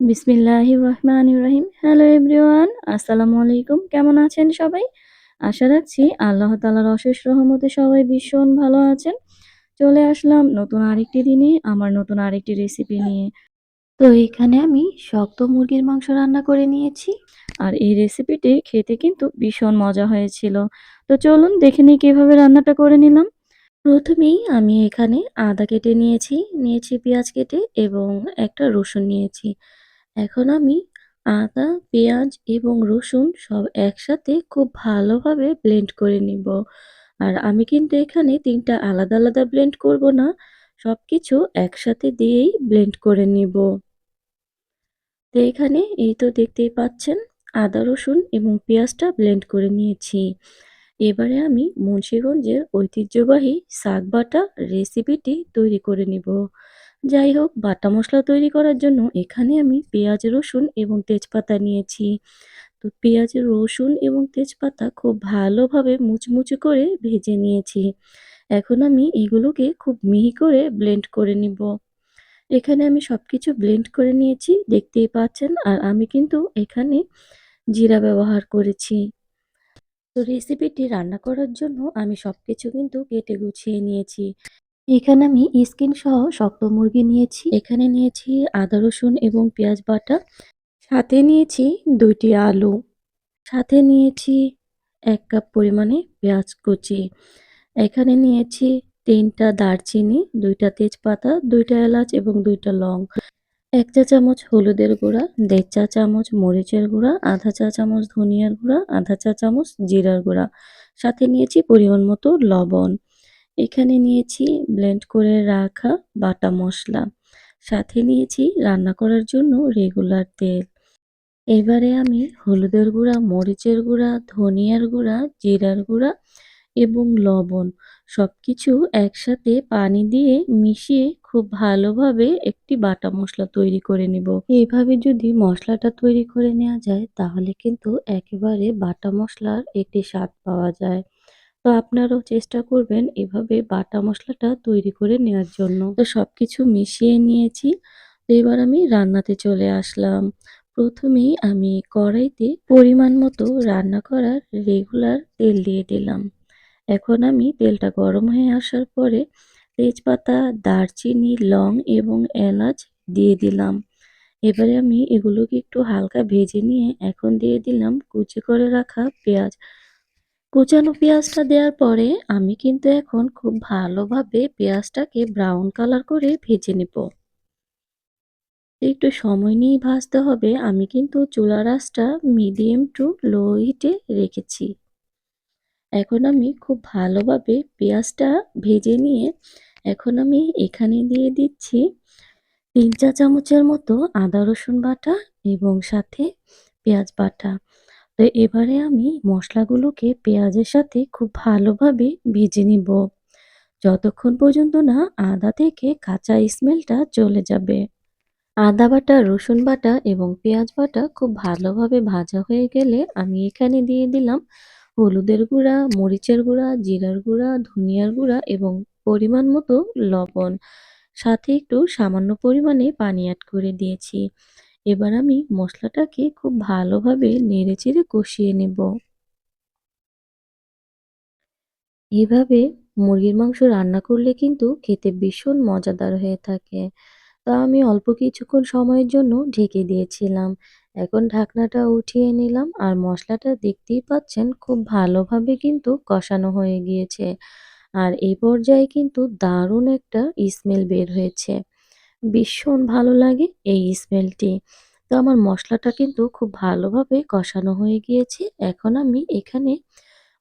বিসমিল্লাহির রহমানির রহিম। Hello everyone, আসসালামু আলাইকুম। কেমন আছেন সবাই? আশা রাখছি আল্লাহ তালার অশেষ রহমতে সবাই ভীষণ ভালো আছেন। চলে আসলাম নতুন আরেকটি দিনে আমার নতুন আরেকটি রেসিপি নিয়ে। তো এখানে আমি শক্ত মুরগির মাংস রান্না করে নিয়েছি। আর এই রেসিপিটি খেতে কিন্তু ভীষণ মজা হয়েছিল। তো চলুন দেখে নিই কীভাবে রান্নাটা করে নিলাম। প্রথমেই আমি এখানে আদা কেটে নিয়েছি, নিয়েছি পেঁয়াজ কেটে এবং একটা রসুন নিয়েছি। এখন আমি আদা, পেঁয়াজ এবং রসুন সব একসাথে খুব ভালোভাবে ব্লেন্ড করে নিব। আর আমি কিন্তু এখানে ৩ টা আলাদা, আলাদা ব্লেন্ড করব না। সব কিছু একসাথে দিয়েই ব্লেন্ড করে নিব। তো এখানে এই তো দেখতেই পাচ্ছেন আদা, রসুন এবং পেঁয়াজটা ব্লেন্ড করে নিয়েছি। এবারে আমি মুন্সিগঞ্জের ঐতিহ্যবাহী শাক বাটা রেসিপিটি তৈরি করে নিব। যাই হোক, বাটা মশলা তৈরি করার জন্য এখানে আমি পেঁয়াজ, রসুন এবং তেজপাতা নিয়েছি। তো পেঁয়াজ, রসুন এবং তেজপাতা খুব ভালোভাবে মুচমুচে করে ভেজে নিয়েছি। এখন আমি এগুলোকে খুব মিহি করে ব্লেন্ড করে নিব। এখানে আমি সব কিছু ব্লেন্ড করে নিয়েছি, দেখতেই পাচ্ছেন, আর আমি কিন্তু এখানে জিরা ব্যবহার করেছি। তো রেসিপিটি রান্না করার জন্য আমি সব কিছু কিন্তু কেটে গুছিয়ে নিয়েছি। এখানে আমি স্কিন সহ শক্ত মুরগি নিয়েছি। এখানে নিয়েছি আদা, রসুন এবং পেঁয়াজ বাটা। সাথে নিয়েছি দুইটি আলু। সাথে নিয়েছি এক কাপ পরিমাণে পেঁয়াজ কুচি। এখানে নিয়েছি তিনটা দারচিনি, দুইটা তেজপাতা, দুইটা এলাচ এবং দুইটা লং। এক চা চামচ হলুদের গুঁড়া, দেড় চা চামচ মরিচের গুঁড়া, আধা চা চামচ ধনিয়ার গুঁড়া, আধা চা চামচ জিরার গুঁড়া। সাথে নিয়েছি পরিমাণ মতো লবণ। এখানে নিয়েছি ব্লেন্ড করে রাখা বাটা মশলা। সাথে নিয়েছি রান্না করার জন্য রেগুলার তেল। এবারে আমি হলুদের গুঁড়া, মরিচের গুঁড়া, ধনিয়ার গুঁড়া, জিরার গুঁড়া এবং লবণ সব কিছু একসাথে পানি দিয়ে মিশিয়ে খুব ভালোভাবে একটি বাটা মশলা তৈরি করে নেব। এইভাবে যদি মশলাটা তৈরি করে নেওয়া যায় তাহলে কিন্তু একেবারে বাটা মশলার একটি স্বাদ পাওয়া যায়। তো আপনারাও চেষ্টা করবেন এভাবে বাটা মশলাটা তৈরি করে নেওয়ার জন্য। তো সব কিছু মিশিয়ে নিয়েছি। তো এবার আমি রান্নাতে চলে আসলাম। প্রথমেই আমি কড়াইতে পরিমাণ মতো রান্না করার রেগুলার তেল দিয়ে দিলাম। এখন আমি তেলটা গরম হয়ে আসার পরে তেজপাতা, দারচিনি, লং এবং এলাচ দিয়ে দিলাম। এবারে আমি এগুলোকে একটু হালকা ভেজে নিয়ে এখন দিয়ে দিলাম কুচি করে রাখা পেঁয়াজ। কুচানো পেঁয়াজটা দেওয়ার পরে আমি কিন্তু এখন খুব ভালোভাবে পেঁয়াজটাকে ব্রাউন কালার করে ভেজে নেব। একটু সময় নিয়ে ভাজতে হবে, আমি কিন্তু চুলা রাসটা মিডিয়াম টু লো হিটে রেখেছি। এখন আমি খুব ভালোভাবে পেঁয়াজটা ভেজে নিয়ে এখন আমি এখানে দিয়ে দিচ্ছি তিন চা চামচের মতো আদা রসুন বাটা এবং সাথে পেঁয়াজ বাটা। তো এবারে আমি মশলাগুলোকে পেঁয়াজের সাথে খুব ভালোভাবে ভেজে নিব। যতক্ষণ পর্যন্ত না আদা থেকে কাঁচা স্মেলটা চলে যাবে। আদা বাটা, রসুন বাটা এবং পেঁয়াজ বাটা খুব ভালোভাবে ভাজা হয়ে গেলে আমি এখানে দিয়ে দিলাম হলুদের গুঁড়া, মরিচের গুঁড়া, জিরার গুঁড়া, ধনিয়ার গুঁড়া এবং পরিমাণ মতো লবণ। সাথে একটু সামান্য পরিমাণে পানি অ্যাড করে দিয়েছি। এবার আমি মশলাটাকে খুব ভালোভাবে নেড়েচেড়ে কষিয়ে নেব। এভাবে মুরগির মাংস রান্না করলে কিন্তু খেতে ভীষণ মজাদার হয়ে থাকে। তা আমি অল্প কিছুক্ষণ সময়ের জন্য ঢেকে দিয়েছিলাম। এখন ঢাকনাটা উঠিয়ে নিলাম আর মশলাটা দেখতেই পাচ্ছেন খুব ভালোভাবে কিন্তু কষানো হয়ে গিয়েছে। আর এই পর্যায়ে কিন্তু দারুণ একটা স্মেল বের হয়েছে। ভীষণ ভালো লাগে এই স্মেলটি। তো আমার মশলাটা কিন্তু খুব ভালোভাবে কষানো হয়ে গিয়েছে। এখন আমি এখানে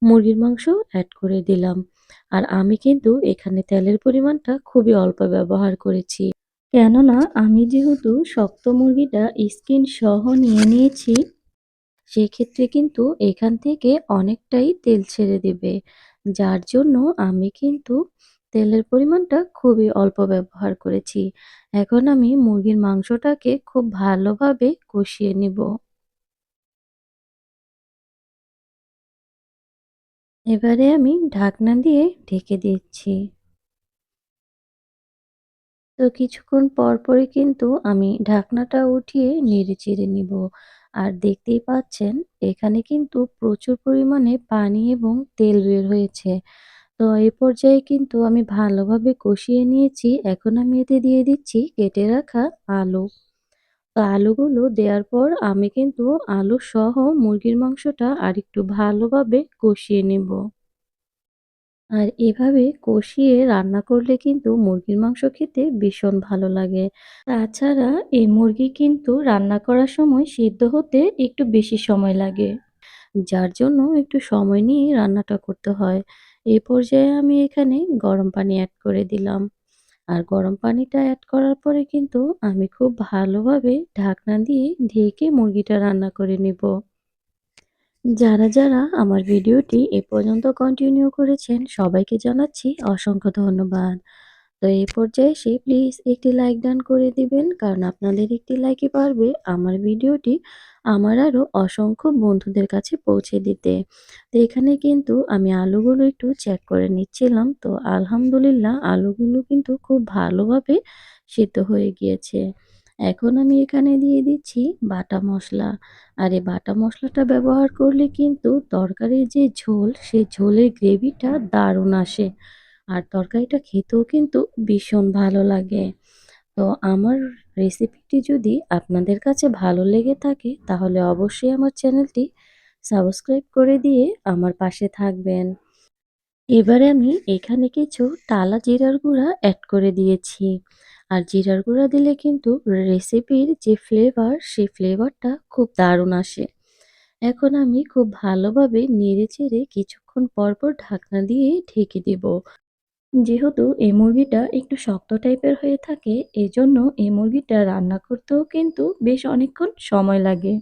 মুরগির মাংস অ্যাড করে দিলাম। আর আমি কিন্তু এখানে তেলের পরিমাণটা খুবই অল্প ব্যবহার করেছি। কেননা আমি যেহেতু শক্ত মুরগিটা স্কিন সহ নিয়ে নিয়েছি, সেক্ষেত্রে কিন্তু এখান থেকে অনেকটাই তেল ছেড়ে দেবে। যার জন্য আমি কিন্তু তেলের পরিমাণটা খুবই অল্প ব্যবহার করেছি এখন আমি মুরগির মাংসটাকে খুব ভালোভাবে কষিয়ে নিব এবারে আমি ঢাকনা দিয়ে ঢেকে দিচ্ছি তো কিছুক্ষণ পর পরই কিন্তু আমি ঢাকনাটা উঠিয়ে নেড়েচেড়ে নিব। আর দেখতেই পাচ্ছেন, এখানে কিন্তু প্রচুর পরিমাণে পানি এবং তেল বের হয়েছে। তো এই পর্যায়ে কিন্তু আমি ভালোভাবে কষিয়ে নিয়েছি। এখন আমি এতে দিয়ে দিচ্ছি কেটে রাখা আলু। তো আলুগুলো দেওয়ার পর আমি কিন্তু আলু সহ মুরগির মাংসটা আরেকটু ভালোভাবে কষিয়ে নেব। আর এভাবে কষিয়ে রান্না করলে কিন্তু মুরগির মাংস খেতে ভীষণ ভালো লাগে। তাছাড়া এই মুরগি কিন্তু রান্না করার সময় সিদ্ধ হতে একটু বেশি সময় লাগে। যার জন্য একটু সময় নিয়ে রান্নাটা করতে হয়। এই পর্যায়ে আমি এখানে গরম পানি অ্যাড করে দিলাম। আর গরম পানিটা অ্যাড করার পরে কিন্তু আমি খুব ভালোভাবে ঢাকনা দিয়ে ঢেকে মুরগিটা রান্না করে নেব। যারা, যারা আমার ভিডিওটি এ পর্যন্ত কন্টিনিউ করেছেন সবাইকে জানাচ্ছি অসংখ্য ধন্যবাদ। তো এই পর্যায়ে এসে প্লিজ একটি লাইক ডান করে দিবেন কারণ আপনাদের একটি লাইকই পারবে আমার ভিডিওটি আমার আরও অসংখ্য বন্ধুদের কাছে পৌঁছে দিতে। তো এখানে কিন্তু আমি আলুগুলো একটু চেক করে নিচ্ছিলাম। তো আলহামদুলিল্লাহ আলুগুলো কিন্তু খুব ভালোভাবে সিদ্ধ হয়ে গিয়েছে। এখন আমি এখানে দিয়ে দিচ্ছি বাটা মশলা আর এই বাটা মশলাটা ব্যবহার করলে কিন্তু তরকারির যে ঝোল, সেই ঝোলের গ্রেভিটা দারুণ আসে। আর তরকারিটা খেতেও কিন্তু ভীষণ ভালো লাগে। তো আমার রেসিপিটি যদি আপনাদের কাছে ভালো লেগে থাকে তাহলে অবশ্যই আমার চ্যানেলটি সাবস্ক্রাইব করে দিয়ে আমার পাশে থাকবেন। এবারে আমি এখানে কিছু টালা জিরার গুঁড়া অ্যাড করে দিয়েছি। আর জিরার গুঁড়া দিলে কিন্তু রেসিপির যে ফ্লেভার সেই ফ্লেভারটা খুব দারুণ আসে। এখন আমি খুব ভালোভাবে নেড়ে চেড়ে কিছুক্ষণ পর, পর ঢাকনা দিয়ে ঢেকে দেব। যেহেতু এই মুরগিটা একটু শক্ত টাইপের হয়ে থাকে, এজন্য এই মুরগিটা রান্না করতেও কিন্তু বেশ অনেকক্ষণ সময় লাগে।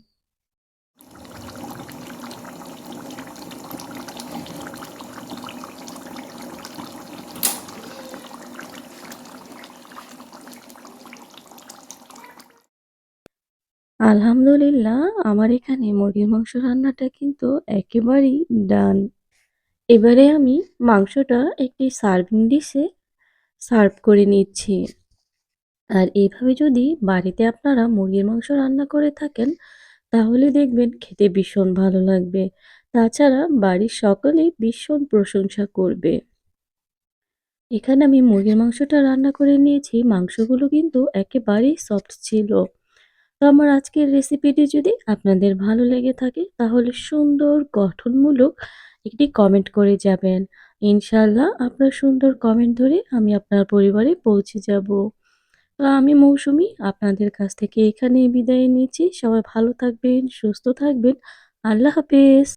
আলহামদুলিল্লাহ, আমার এখানে মুরগির মাংস রান্নাটা কিন্তু একেবারেই ডান। এবারে আমি মাংসটা একটি সার্ভিং ডিশে সার্ভ করে নিচ্ছি। আর এভাবে যদি বাড়িতে আপনারা মুরগির মাংস রান্না করে থাকেন, তাহলে দেখবেন খেতে ভীষণ ভালো লাগবে। তাছাড়া বাড়ির সকলেই ভীষণ প্রশংসা করবে। এখানে আমি মুরগির মাংসটা রান্না করে নিয়েছি। মাংসগুলো কিন্তু একেবারেই সফট ছিল। তো আমার আজকের রেসিপিটি যদি আপনাদের ভালো লেগে থাকে, তাহলে সুন্দর গঠনমূলক একটি কমেন্ট করে যাবেন। ইনশাল্লাহ আপনার সুন্দর কমেন্ট ধরে আমি আপনার পরিবারে পৌঁছে যাব। তো আমি মৌসুমি আপনাদের কাছ থেকে এখানেই বিদায় নিচ্ছি। সবাই ভালো থাকবেন, সুস্থ থাকবেন। আল্লাহ হাফেজ।